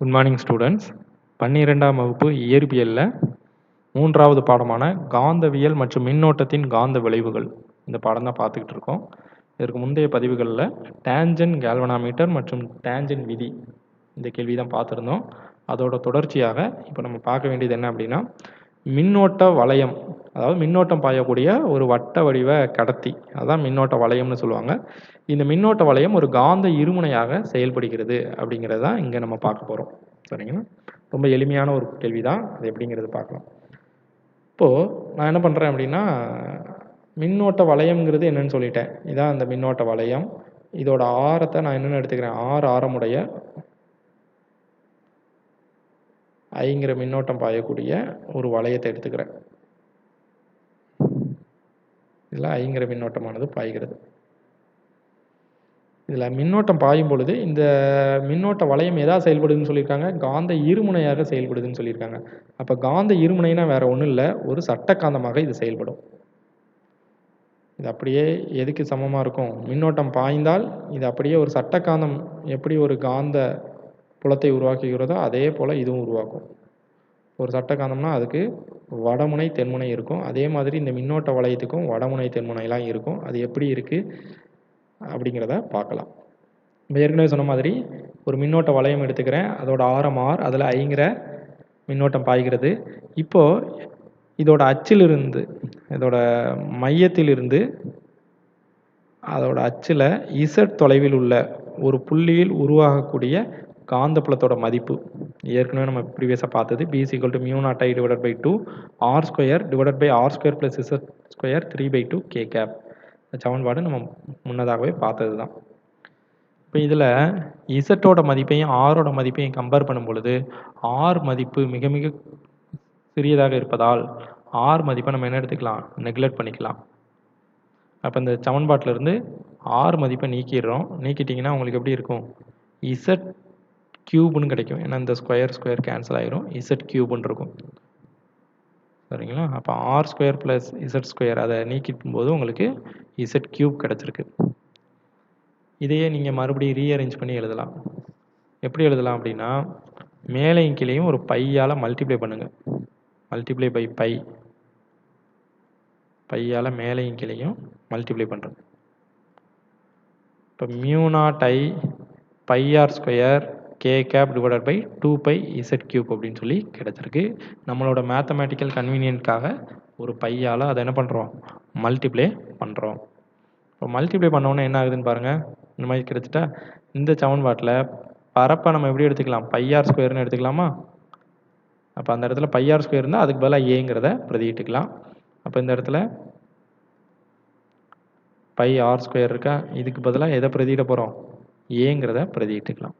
Good morning students பன்னிரெண்டாம் வகுப்பு இயற்பியலில் மூன்றாவது பாடமான காந்தவியல் மற்றும் மின்னோட்டத்தின் காந்த விளைவுகள். இந்த பாடம் தான் பார்த்துக்கிட்டு இருக்கோம். இதற்கு முந்தைய பதிவுகளில் டேஞ்சன் கேல்வனாமீட்டர் மற்றும் டேஞ்சன் விதி. இந்த கேள்வி தான் பார்த்துருந்தோம். அதோட தொடர்ச்சியாக இப்போ நம்ம பார்க்க வேண்டியது என்ன அப்படின்னா மின்னோட்ட வளையம் அதாவது மின்னோட்டம் பாயக்கூடிய ஒரு வட்ட வடிவ கடத்தி. அதான் மின்னோட்ட வளையம்னு சொல்லுவாங்க. இந்த மின்னோட்ட வளையம் ஒரு காந்த இருமுனையாக செயல்படுகிறது அப்படிங்கிறது தான் இங்கே நம்ம பார்க்க போகிறோம் சரிங்களா? ரொம்ப எளிமையான ஒரு கேள்வி தான் அது எப்படிங்கிறது பார்க்கலாம். இப்போது நான் என்ன பண்ணுறேன் அப்படின்னா மின்னோட்ட வளையம்ங்கிறது என்னன்னு சொல்லிட்டேன். இதான் அந்த மின்னோட்ட வளையம். இதோட ஆரத்தை நான் என்னென்னு எடுத்துக்கிறேன்? ஆறு ஆரமுடைய ஐங்கிற மின்னோட்டம் பாயக்கூடிய ஒரு வளையத்தை எடுத்துக்கிறேன். இதில் ஐங்கிற மின்னோட்டமானது பாய்கிறது. இதில் மின்னோட்டம் பாயும் பொழுது இந்த மின்னோட்ட வளையம் எதா செயல்படுதுன்னு சொல்லியிருக்காங்க? காந்த இருமுனையாக செயல்படுதுன்னு சொல்லியிருக்காங்க. அப்போ காந்த இருமுனைனா வேற ஒன்றும் இல்லை ஒரு சட்டக்காந்தமாக இது செயல்படும். இது அப்படியே எதுக்கு சமமாக இருக்கும்? மின்னோட்டம் பாய்ந்தால் இது அப்படியே ஒரு சட்டக்காந்தம் எப்படி ஒரு காந்த புலத்தை உருவாக்குகிறதோ அதே போல் இதுவும் உருவாக்கும். ஒரு சட்டக்காந்தம்னா அதுக்கு வடமுனை தென்முனை இருக்கும். அதே மாதிரி இந்த மின்னோட்ட வளையத்துக்கும் வடமுனை தென்முனைலாம் இருக்கும். அது எப்படி இருக்குது அப்படிங்கிறத பார்க்கலாம். இப்போ ஏற்கனவே சொன்ன மாதிரி ஒரு மின்னோட்ட வளையம் எடுத்துக்கிறேன். அதோட ஆரம் ஆர் அதில் ஐங்கிற மின்னோட்டம் பாய்கிறது. இப்போது இதோட அச்சிலிருந்து இதோட மையத்திலிருந்து அதோட அச்சில் இசட் தொலைவில் உள்ள ஒரு புள்ளியில் உருவாகக்கூடிய காந்தப்புலத்தோட மதிப்பு. ஏற்கனவே நம்ம ப்ரீவியஸாக பார்த்தது B is equal to mu naught I divide by two R square divide by R square plus Z square three by two K cap இந்த சமன்பாடு நம்ம முன்னதாகவே பார்த்தது தான் இப்போ இதில் இசட்டோட மதிப்பையும் ஆரோட மதிப்பையும் கம்பேர் பண்ணும் பொழுது ஆர் மதிப்பு மிக மிக சிறியதாக இருப்பதால் ஆர் மதிப்பை நம்ம என்ன எடுத்துக்கலாம்? நெக்லெக்ட் பண்ணிக்கலாம். அப்போ இந்த சமன்பாட்டிலேருந்து ஆர் மதிப்பை நீக்கிடுறோம். நீக்கிட்டிங்கன்னா உங்களுக்கு எப்படி இருக்கும்? இசட் கியூப்னு கிடைக்கும். ஏன்னா இந்த ஸ்கொயர் ஸ்கொயர் கேன்சல் ஆயிரும். இசட் கியூப்னு இருக்கும். சரிங்களா? அப்போ R square plus Z square அதை நீக்கிக்கும் போது உங்களுக்கு இசட் கியூப் கிடச்சிருக்கு. இதையே நீங்கள் மறுபடியும் ரீஅரேஞ்ச் பண்ணி எழுதலாம். எப்படி எழுதலாம் அப்படின்னா மேலையும் கீழேயும் ஒரு பையால் மல்டிப்ளை பண்ணுங்கள் மல்டிப்ளை பை பை பையால் மேலையும் கீழையும் மல்டிப்ளை பண்ணுறோம் இப்போ mu naught I pi R square K cap divided by two pi Z cube அப்படின்னு சொல்லி கிடச்சிருக்கு. நம்மளோட மேத்தமேட்டிக்கல் கன்வீனியன்ட்காக ஒரு பையால் அதை என்ன பண்ணுறோம் மல்டிப்ளே பண்ணுறோம் இப்போ மல்டிப்ளை பண்ணோன்னே என்ன ஆகுதுன்னு பாருங்கள் இந்த மாதிரி கிடச்சிட்டா இந்த சமன்பாட்டில் பரப்பை நம்ம எப்படி எடுத்துக்கலாம்? பையார் ஸ்கொயர்னு எடுத்துக்கலாமா? அப்போ அந்த இடத்துல பையார் ஸ்கொயர் இருந்தால் அதுக்கு பதிலாக ஏங்கிறத பிரதியிட்டுக்கலாம். அப்போ இந்த இடத்துல பை ஆர் ஸ்கொயர் இருக்கா? இதுக்கு பதிலாக எதை பிரதியிட போகிறோம் ஏங்கிறத பிரதியிட்டுக்கலாம்.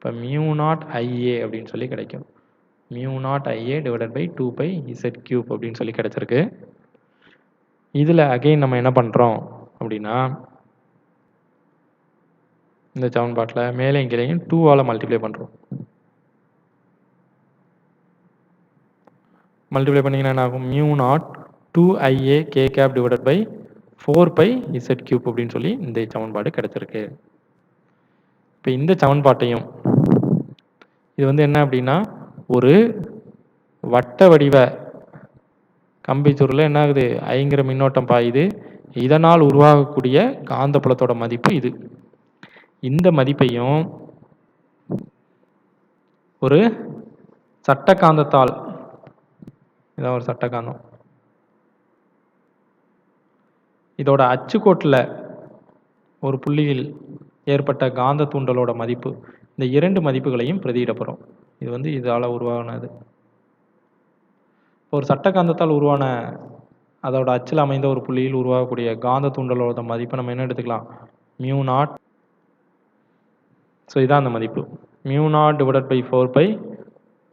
இப்போ மியூ நாட் ஐஏ அப்படின்னு சொல்லி கிடைக்கும். Mu naught IA divided by two pi Z cube அப்படின்னு சொல்லி கிடச்சிருக்கு. இதில் அகெயின் நம்ம என்ன பண்ணுறோம் அப்படின்னா இந்த சவுன்பாட்டில் மேலே கீழேயும் டூவால் மல்டிப்ளை பண்ணுறோம் மல்டிப்ளை பண்ணிங்கன்னா என்ன ஆகும்? Mu naught two IA K cap divided by four pi Z cube அப்படின்னு சொல்லி இந்த சமன்பாடு கிடச்சிருக்கு. இப்போ இந்த சமன்பாட்டையும் இது வந்து என்ன அப்படின்னா ஒரு வட்ட வடிவ கம்பிச்சூரில் என்ன ஆகுது? ஐங்கிற மின்னோட்டம் பாயுது. இதனால் உருவாகக்கூடிய காந்தப்புலத்தோட மதிப்பு இது. இந்த மதிப்பையும் ஒரு சட்டக்காந்தத்தால் இதான் ஒரு சட்டக்காந்தம் இதோட அச்சுக்கோட்டில் ஒரு புள்ளியில் ஏற்பட்ட காந்த தூண்டலோட மதிப்பு. இந்த இரண்டு மதிப்புகளையும் பிரதியிட போகிறோம் இது வந்து இதால் உருவானது. ஒரு சட்டக்காந்தத்தால் உருவான அதோட அச்சில் அமைந்த ஒரு புள்ளியில் உருவாகக்கூடிய காந்த தூண்டலோட மதிப்பை நம்ம என்ன எடுத்துக்கலாம்? மியூ நாட் ஸோ இதான் அந்த மதிப்பு. Mu naught divided by four pi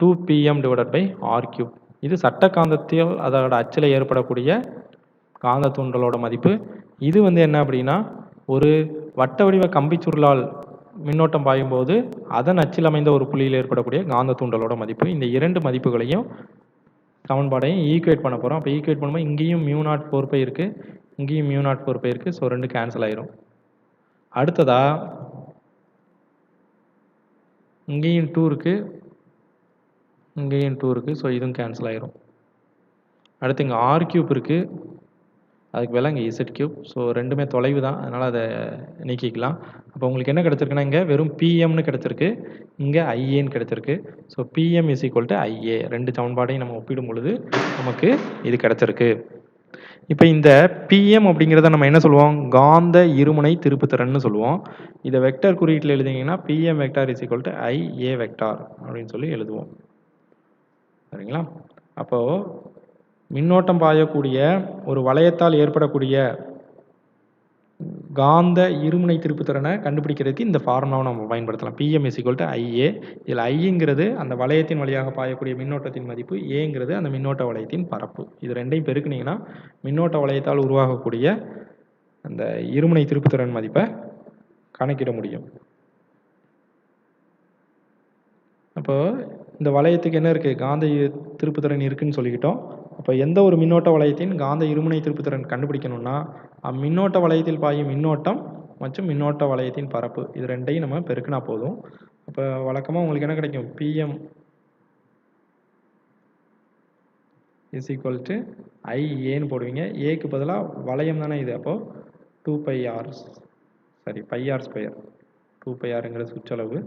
two PM divided by R cube இது சட்டக்காந்தத்தில் அதோட அச்சில் ஏற்படக்கூடிய காந்த தூண்டலோட மதிப்பு. இது வந்து என்ன அப்படின்னா ஒரு வட்ட வடிவ கம்பிச்சுருளால் மின்னோட்டம் பாயும்போது அதன் அச்சில் அமைந்த ஒரு புள்ளியில் ஏற்படக்கூடிய காந்த தூண்டலோட மதிப்பு. இந்த இரண்டு மதிப்புகளையும் சமன்பாடையும் ஈக்குவேட் பண்ண போகிறோம் அப்போ ஈக்குவேட் பண்ணும்போது இங்கேயும் மியூ நாட் ஃபோர் பை இருக்குது இங்கேயும் மியூ நாட் ஃபோர் பை இருக்குது ஸோ ரெண்டு கேன்சல் ஆயிரும். அடுத்ததாக இங்கேயும் டூ இருக்குது இங்கேயும் டூ இருக்குது ஸோ இதுவும் கேன்சல் ஆயிரும். அடுத்து இங்கே ஆர் கியூப் இருக்குது அதுக்கு பதிலாக இங்கே இசட் கியூப் ஸோ ரெண்டுமே தொலைவு தான். அதனால் அதை நீக்கிக்கலாம். அப்போ உங்களுக்கு என்ன கிடச்சிருக்குன்னா இங்கே வெறும் பிஎம்னு கிடச்சிருக்கு. இங்கே ஐஏன்னு கிடச்சிருக்கு. So PM is equal to IA ரெண்டு சமன்பாடையும் நம்ம ஒப்பிடும் பொழுது நமக்கு இது கிடச்சிருக்கு. இப்போ இந்த பிஎம் அப்படிங்கிறத நம்ம என்ன சொல்லுவோம்? காந்த இருமுனை திருப்புத்திறன்னு சொல்லுவோம். இதை வெக்டர் குறியீட்டில் எழுதிங்கன்னா PM vector is equal to IA vector அப்படின்னு சொல்லி எழுதுவோம். சரிங்களா? அப்போது மின்னோட்டம் பாயக்கூடிய ஒரு வளையத்தால் ஏற்படக்கூடிய காந்த இருமுனை திருப்புத்திறனை கண்டுபிடிக்கிறதுக்கு இந்த ஃபார்முலாவை நம்ம பயன்படுத்தலாம். PM is equal to IA இதில் ஐங்கிறது அந்த வளையத்தின் வழியாக பாயக்கூடிய மின்னோட்டத்தின் மதிப்பு ஏங்கிறது அந்த மின்னோட்ட வளையத்தின் பரப்பு. இது ரெண்டையும் பெருக்குனீங்கன்னா மின்னோட்ட வளையத்தால் உருவாகக்கூடிய அந்த இருமுனை திருப்புத்திறன் மதிப்பை கணக்கிட முடியும். அப்போ இந்த வளையத்துக்கு என்ன இருக்குது காந்த திருப்புத்திறன் இருக்குதுன்னு சொல்லிக்கிட்டோம். அப்போ எந்த ஒரு மின்னோட்ட வளையத்தின் காந்த இருமுனை திருப்புத்திறன் கண்டுபிடிக்கணும்னா அம்மின்னோட்ட வளையத்தில் பாயும் மின்னோட்டம் மற்றும் மின்னோட்ட வளையத்தின் பரப்பு. இது ரெண்டையும் நம்ம பெருக்கினா போதும். அப்போ வழக்கமாக உங்களுக்கு என்ன கிடைக்கும்? PM is equal to I ஏன்னு போடுவீங்க. ஏக்கு பதிலாக வளையம் தானே இது? அப்போது two pi r sorry pi r square two pi ஆருங்கிற சுற்றளவு.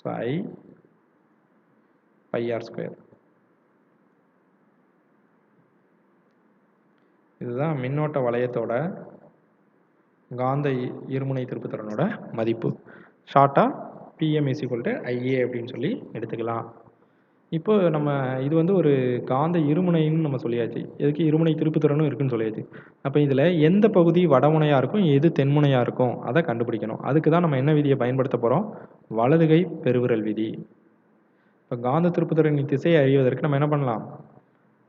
So I pi r square இதுதான் மின்னோட்ட வளையத்தோட காந்த இருமுனை திருப்புத்திறனோட மதிப்பு. ஷார்ட்டாக PM is equal to IA அப்படின்னு சொல்லி எடுத்துக்கலாம். இப்போ நம்ம இது வந்து ஒரு காந்த இருமுனைன்னு நம்ம சொல்லியாச்சு. எதுக்கு இருமுனை திருப்புத்திறனும் இருக்குன்னு சொல்லியாச்சு. அப்போ இதில் எந்த பகுதி வடமுனையாக இருக்கும் எது தென்முனையாக இருக்கும் அதை கண்டுபிடிக்கணும். அதுக்கு தான் நம்ம என்ன விதியை பயன்படுத்த போகிறோம் வலதுகை பெருவிரல் விதி. இப்போ காந்த திருப்புத்திறனின் திசையை அறிவதற்கு நம்ம என்ன பண்ணலாம்?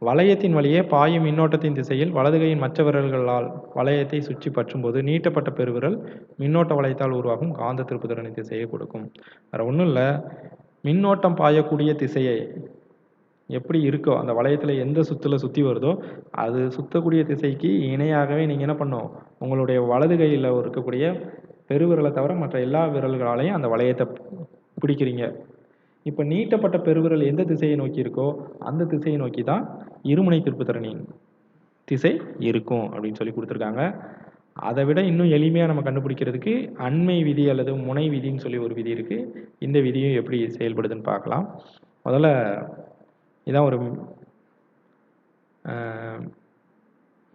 வளையத்தின் வழியே பாயும் மின்னோட்டத்தின் திசையில் வலதுகையின் மற்ற விரல்களால் வளையத்தை சுற்றி பற்றும்போது நீட்டப்பட்ட பெருவிரல் மின்னோட்ட வளையத்தால் உருவாகும் காந்த திருப்புத்திறனின் திசையை கொடுக்கும். வேறு ஒன்றும் இல்லை. மின்னோட்டம் பாயக்கூடிய திசையை எப்படி இருக்கோ அந்த வளையத்தில் எந்த சுத்தில் சுற்றி வருதோ அது சுற்றக்கூடிய திசைக்கு இணையாகவே நீங்கள் என்ன பண்ணும்? உங்களுடைய வலது கையில் இருக்கக்கூடிய பெருவிரலை தவிர மற்ற எல்லா விரல்களாலையும் அந்த வளையத்தை பிடிக்கிறீங்க. இப்போ நீட்டப்பட்ட பெருவிரல் எந்த திசையை நோக்கி இருக்கோ அந்த திசையை நோக்கி தான் இருமுனை திருப்புத்திறனின் திசை இருக்கும் அப்படின்னு சொல்லி கொடுத்துருக்காங்க. அதை விட இன்னும் எளிமையாக நம்ம கண்டுபிடிக்கிறதுக்கு அண்மை விதி அல்லது முனை விதின்னு சொல்லி ஒரு விதி இருக்குது இந்த விதியும் எப்படி செயல்படுதுன்னு பார்க்கலாம். முதல்ல இதான் ஒரு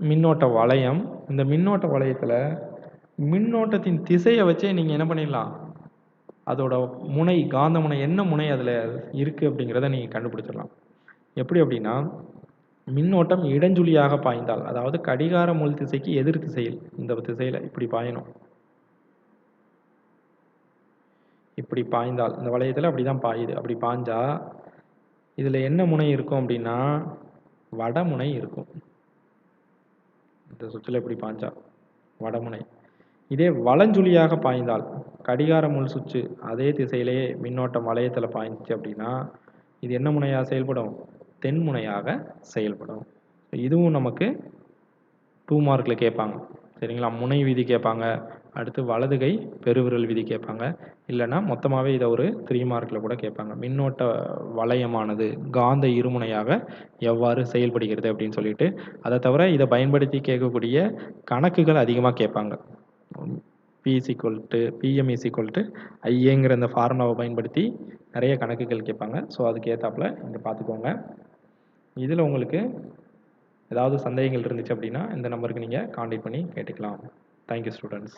மின்னோட்ட வளையம். இந்த மின்னோட்ட வளையத்தில் மின்னோட்டத்தின் திசையை வச்சே நீங்கள் என்ன பண்ணிடலாம்? அதோட முனை காந்த முனை என்ன முனை அதில் இருக்குது அப்படிங்கிறத நீங்கள் கண்டுபிடிச்சிடலாம். எப்படி அப்படின்னா மின்னோட்டம் இடஞ்சுழியாக பாய்ந்தால் அதாவது கடிகார முள் திசைக்கு எதிர் திசையில் இந்த திசையில் இப்படி பாயணும். இப்படி பாய்ந்தால் இந்த வளையத்தில் அப்படி தான் பாயுது. அப்படி பாய்ஞ்சால் இதில் என்ன முனை இருக்கும் அப்படின்னா வடமுனை இருக்கும். இந்த சுற்றில் இப்படி பாஞ்சா வடமுனை. இதே வலஞ்சுழியாக பாய்ந்தால் கடிகார முள் சுற்று அதே திசையிலேயே மின்னோட்டம் வளையத்தில் பாய்ந்துச்சு அப்படின்னா இது என்ன முனையாக செயல்படும்? தென்முனையாக செயல்படும். இதுவும் நமக்கு டூ மார்க்கில் கேட்பாங்க. சரிங்களா? முனை விதி கேட்பாங்க. அடுத்து வலதுகை பெருவிரல் விதி கேட்பாங்க. இல்லைன்னா மொத்தமாகவே இதை ஒரு த்ரீ மார்க்கில் கூட கேட்பாங்க. மின்னோட்ட வளையமானது காந்த இருமுனையாக எவ்வாறு செயல்படுகிறது அப்படின்னு சொல்லிட்டு அதை தவிர இதை பயன்படுத்தி கேட்கக்கூடிய கணக்குகள் அதிகமாக கேட்பாங்க. P is equal to PM is equal to ஐஏங்கிற இந்த ஃபார்முலாவை பயன்படுத்தி நிறைய கணக்குகள் கேட்பாங்க. ஸோ அதுக்கு ஏற்றாப்புல இங்கே பார்த்துக்கோங்க. இதில் உங்களுக்கு ஏதாவது சந்தேகங்கள் இருந்துச்சு அப்படின்னா இந்த நம்பருக்கு நீங்கள் காண்டாக்ட் பண்ணி கேட்டுக்கலாம். Thank you students